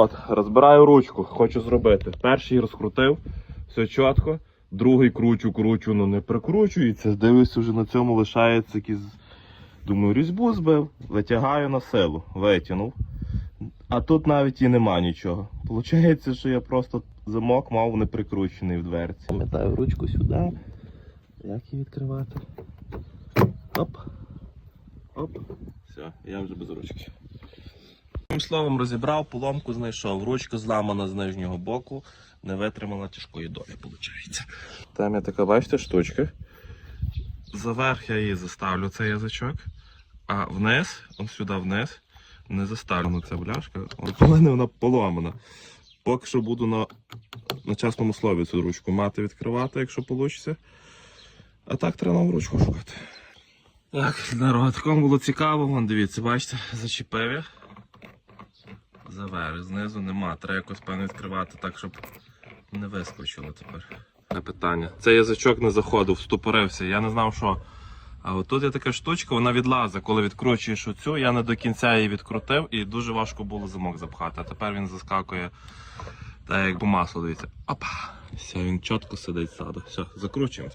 От, розбираю ручку, хочу зробити. Перший розкрутив, все чітко. Другий кручу, кручу, ну не прикручується. Дивлюсь, вже на цьому лишається якийсь. Думаю, різьбу збив, витягаю на силу, витягнув. А тут навіть і нема нічого. Получається, що я просто замок мав не прикручений в дверці. Пам'ятаю ручку сюди. Як її відкривати? Оп. Оп. Все, я вже без ручки. Одним словом, розібрав, поломку знайшов. Ручка зламана з нижнього боку, не витримала тяжкої долі, виходить. Там є така, бачите, штучка. Заверх я її заставлю цей язичок, а вниз, ось сюди вниз, не заставлю ця бляшка. У мене вона поломана. Поки що буду на, на чесному слові цю ручку мати відкривати, якщо вийде. А так треба нову ручку шукати. Так, народ, кому було цікаво, вон дивіться, бачите, зачепив я. Завер, знизу нема. Треба якось певно відкривати так, щоб не вискочило тепер. Це питання. Цей язичок не заходив, вступорився. Я не знав, що. А от тут є така штучка, вона відлазить, коли відкручуєш оцю. Я не до кінця її відкрутив і дуже важко було замок запхати. А тепер він заскакує так як по маслу, дивіться. Опа! Все, він чітко сидить ззаду. Все, закручуємо.